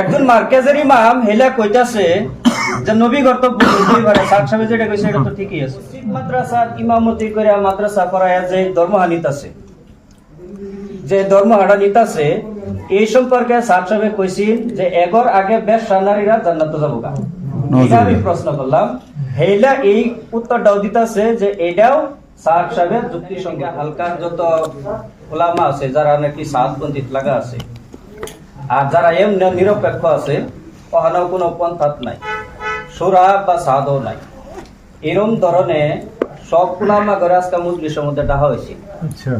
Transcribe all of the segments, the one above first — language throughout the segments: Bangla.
একজন মার্কেজের ইমাম হেলা কইতাছে যে নবী কর্তব্য বুঝতেই পারে সাহেব যেটা কইছে এটা তো ঠিকই আছে। মাদ্রাসা ইমামতি করে মাদ্রাসা করায় যে ধর্মহানিত আছে যে ধর্ম হারা নিতাছে এই সম্পর্কে সাত সাহেব কইছিল যে এগর আগে বেশ নারীরা জান্নাত যাব গা এটা আমি প্রশ্ন করলাম। হেইলা এই উত্তরটাও দিতাছে যে এটাও সাত সাহেবের যুক্তির সঙ্গে হালকা। যত ওলামা আছে যারা নাকি সাত পন্থিত লাগা আছে আর যারা এম নিরপেক্ষ আছে ওখানেও কোনো পন্থাত নাই সুরা বা সাদও নাই। এরম ধরনে সব কুলামা করে আজকে মুজলিসের মধ্যে ডাহা হয়েছে। আচ্ছা।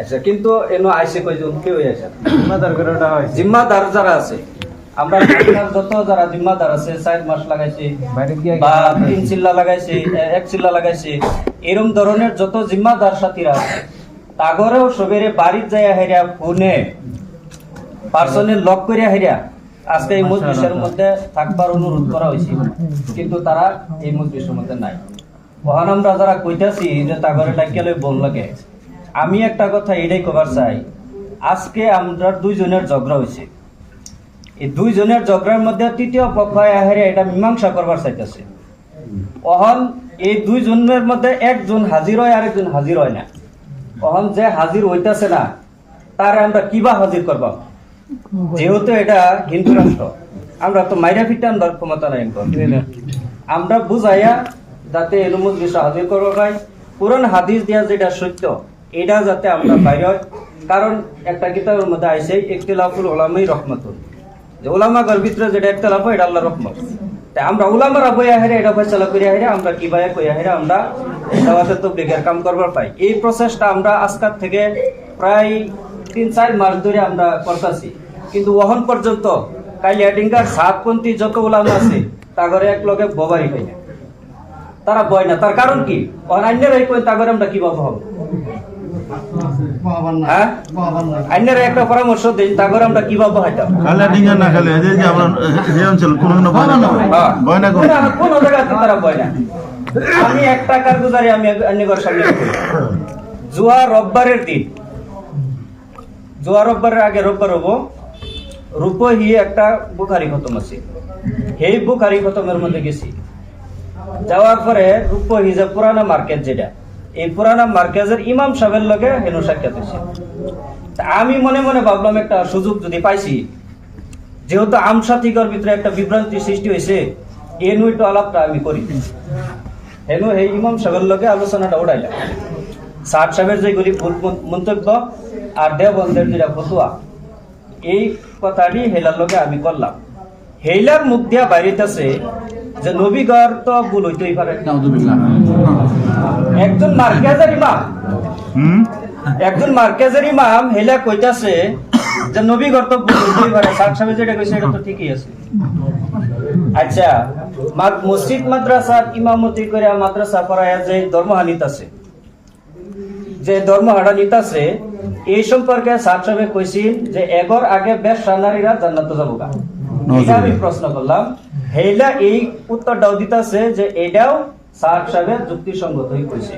আচ্ছা কিন্তু এনো আইসে কয়জন কি হয়ে আছে জিম্মাদার করে ওটা হয় জিম্মাদার যারা আছে আমরা যত যারা জিম্মাদার আছে চার মাস লাগাইছে বা তিন চিল্লা লাগাইছে এক চিল্লা লাগাইছে এরম ধরনের যত জিম্মাদার সাথীরা আছে তাগরেও সবেরে বাড়ির যাইয়া হেরিয়া ফোনে পার্সনের লক করিয়া হেরিয়া আজকে এই মজলিসের মধ্যে থাকবার অনুরোধ করা হয়েছে। কিন্তু তারা এই মজলিসের মধ্যে নাই। ওখান আমরা যারা কইতাছি যে তাগরে ডাকিয়ালে বোন লাগে আমি একটা কথা এটাই কবার চাই আজকে আমরা দুইজনের ঝগড়া হয়েছে এই দুইজনের ঝগড়ার মধ্যে তৃতীয় পক্ষ আহারে এটা মীমাংসা করবার চাইতেছে। অহন এই দুইজনের মধ্যে একজন হাজির হয় আর একজন হাজির হয় না। অহন যে হাজির হইতাছে না তারে আমরা কিবা হাজির করব যেহেতু এটা হিন্দু রাষ্ট্র, আমরা তো মাইরা ফিটে আনবার ক্ষমতা নাই আমরা বুঝাইয়া যাতে এলুমুজ বিষয় হাজির করব পাই পুরান হাদিস দিয়া যেটা সত্য, এটা যাতে আমরা বাইরে কারণ একটা কিতাবের মধ্যে আইসে একটিলাফুল ওলামাই রহমতুল। যে ওলামা গর ভিতরে যেটা একতলাফ এটা আল্লাহ রহমত। তাই আমরা ওলামারা বইয়া হেরে, এটা ফয়সালা করিয়া হেরে, আমরা কি বায়া কইয়া হেরে, আমরা দাওয়াতে তবলিগের কাম করবার পাই। এই প্রসেসটা আমরা আজকাল থেকে প্রায় তিন চার মাস ধরে আমরা করতেছি। কিন্তু ওহন পর্যন্ত কাইলিয়া ডিঙ্গার সাতপন্থী যত ওলামা আছে তাগরে এক লগে ববারি পাই না। তারা বয় না। তার কারণ কি? অন্যের এই কই তাগরে আমরা কীভাবে হব? হ্যাঁ? অন্যের একটা পরামর্শ দিন তাগরে আমরা কীভাবে হইতাম কালা না খেলে এই যে আমরা যে অঞ্চল কোনো কোনো ভয় না। হ্যাঁ। না কোনো জায়গাতে তারা বয় না। আমি সামনে জুয়া রোববারের দিন জুয়া রোববারের আগে রোববার হব। রূপ হিয়ে একটা বুখারি খতম আছে। সেই বুখারি খতমের মধ্যে গেছি। যাওয়ার পরে রূপ হি যে পুরানা মার্কেট যেটা, এই পুরানা মার্কেজের ইমাম সাহেবের লগে হেনু সাক্ষাৎ হয়েছে। আমি মনে মনে ভাবলাম একটা সুযোগ যদি পাইছি, যেহেতু আমসাথিকর ভিতরে একটা বিভ্রান্তি সৃষ্টি হয়েছে এনু একটু আলাপটা আমি করি। হেনু এই ইমাম সাহেবের লগে আলোচনাটা উড়াইলাম। ষাট সাহেবের যেগুলি ভুল মন- মন্তব্য আর দেবন্ধের যেটা ফতুয়া। এই কথাটি হেলার লগে আমি করলাম। হেলার মুখ দিয়া বাইরেতেছে যে নবীগর তো ভুল হইতেই পারে একজন মার্কেজের ইমাম। একজন মার্কেজের ইমাম হেলা কইতাছে যে নবী কর্তব্য বুঝতেই পারে সাত সাহেব যেটা কইছে এটা তো ঠিকই আছে। আচ্ছা মসজিদ মাদ্রাসার ইমামতি করে মাদ্রাসা করায় যে ধর্মহানিত আছে যে ধর্মহারা নিতাছে এই সম্পর্কে সাত সাহেব কইছিল যে এগর আগে বেশ নারীরা জান্নাত যাব গা এটা আমি প্রশ্ন করলাম হেইলা এই উত্তরটাও দিতাছে যে এটাও সাত সাহেবের যুক্তিসঙ্গতই কইছে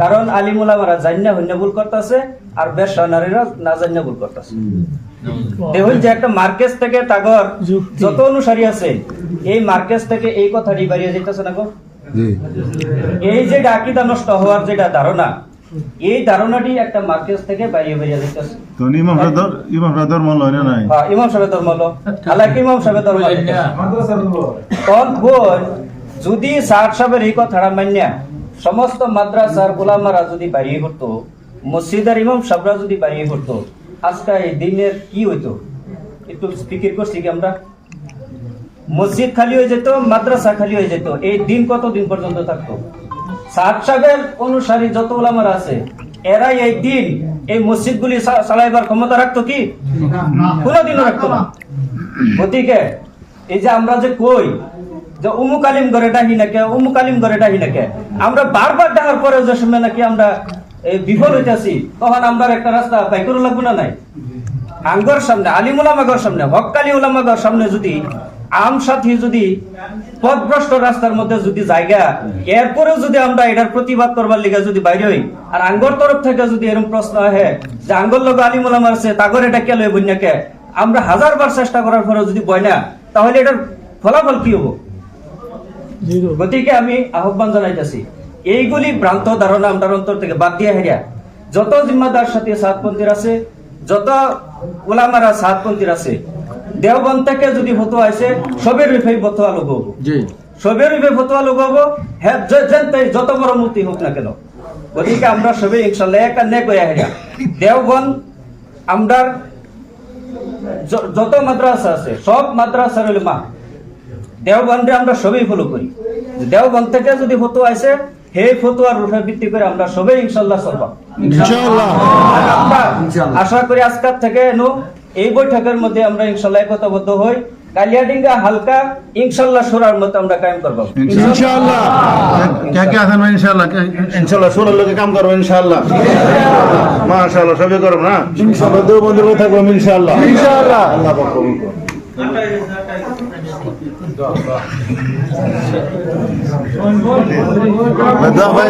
কারণ আলিমুলামারা জান্না হইন্য ভুল করতেছে আর বেশ নারীরা না জান্না ভুল করতেছে দেখুন যে একটা মার্কেজ থেকে তাগর যত অনুসারী আছে এই মার্কেজ থেকে এই কথাটি বাড়িয়ে যেতেছে না গো? এই যে আকিদা নষ্ট হওয়ার যেটা ধারণা এই ধারণাটি একটা মার্কেজ থেকে বাড়িয়ে বেরিয়ে যেতেছে তো ইমাম রাদর ইমাম লয় না নাই? হ্যাঁ, ইমাম সাহেবের ধর্ম হলো হালাকি ইমাম সাহেবের ধর্ম তখন বোন যদি সার সাহেবের এই কথাটা মান্যা সমস্ত মাদ্রাসার গোলামারা যদি বাড়িয়ে পড়তো মসজিদের ইমাম সাহেবরা যদি পড়তো আজকে এই দিনের কি হইতো? একটু ফিকির করছি কি আমরা? মসজিদ খালি হয়ে যেত মাদ্রাসা খালি হয়ে যেত। এই দিন কত দিন পর্যন্ত থাকতো? সাত সাহেবের অনুসারী যত ওলামার আছে এরাই এই দিন এই চালাইবার ক্ষমতা রাখতো কি? কোনোদিনও রাখতো না। গতিকে এই যে আমরা যে কই যে উমুক আলিম ঘরে ডাহি নাকে উমুক আলিম ঘরে ডাহি নাকে আমরা বারবার ডাকার পরে যে সময় নাকি আমরা এই বিফল হইতেছি তখন আমরা একটা রাস্তা পাই করে লাগবো না নাই? আঙ্গর সামনে আলিম উলামাগর সামনে হকালি উলামাগর সামনে যদি আম সাথী যদি পথভ্রষ্ট রাস্তার মধ্যে যদি জায়গা এরপরেও যদি আমরা এটার প্রতিবাদ করবার লিগে যদি বাইরে হই আর আঙ্গর তরফ থেকে যদি এরকম প্রশ্ন আহে যে আঙ্গর লোক আলিম উলামার আছে তাগর এটা কে লই বন্যাকে আমরা হাজারবার চেষ্টা করার পরেও যদি বয় না তাহলে এটার ফলাফল কি হব? গতিকে আমি আহ্বান জানাইতেছি এইগুলি ভ্রান্ত ধারণা আমার অন্তর থেকে বাদ দিয়ে হেরিয়া যত জিম্মাদার সাথে সাতপন্থীর আছে যত ওলামারা সাতপন্থীর আছে দেওবন থেকে যদি ফতোয়া আছে সবের বিষয়ে ফতোয়া লোক হব। সবের ফতোয়া লোক হব। হ্যাঁ তাই যত বড় মূর্তি হোক না কেন। গতিকে আমরা সবে ইনশাল্লাহ নে হেরিয়া দেওবন আমরার যত মাদ্রাসা আছে সব মাদ্রাসার মা দেওবন্দে আমরা সবই ফলো করি। থেকে যদি ফতোয়া আছে সেই ফতোয়ার রূপে ভিত্তি করে আমরা সবাই ইনশাল্লাহ চলবা। আশা করি আজকাল থেকে নো এই বৈঠকের মধ্যে আমরা ইনশাল্লাহ একতাবদ্ধ হই। কালিয়াডিঙ্গা হালকা ইনশাল্লাহ সুরার মতো আমরা কায়েম করব। ইনশাআল্লাহ কে কে আছেন ভাই? ইনশাআল্লাহ ইনশাআল্লাহ সুরের লোকে কাম করব ইনশাআল্লাহ মাশাআল্লাহ সবই করব না? দেব থাকব ইনশাআল্লাহ ইনশাআল্লাহ আল্লাহ পাক কবুল করুন ভাই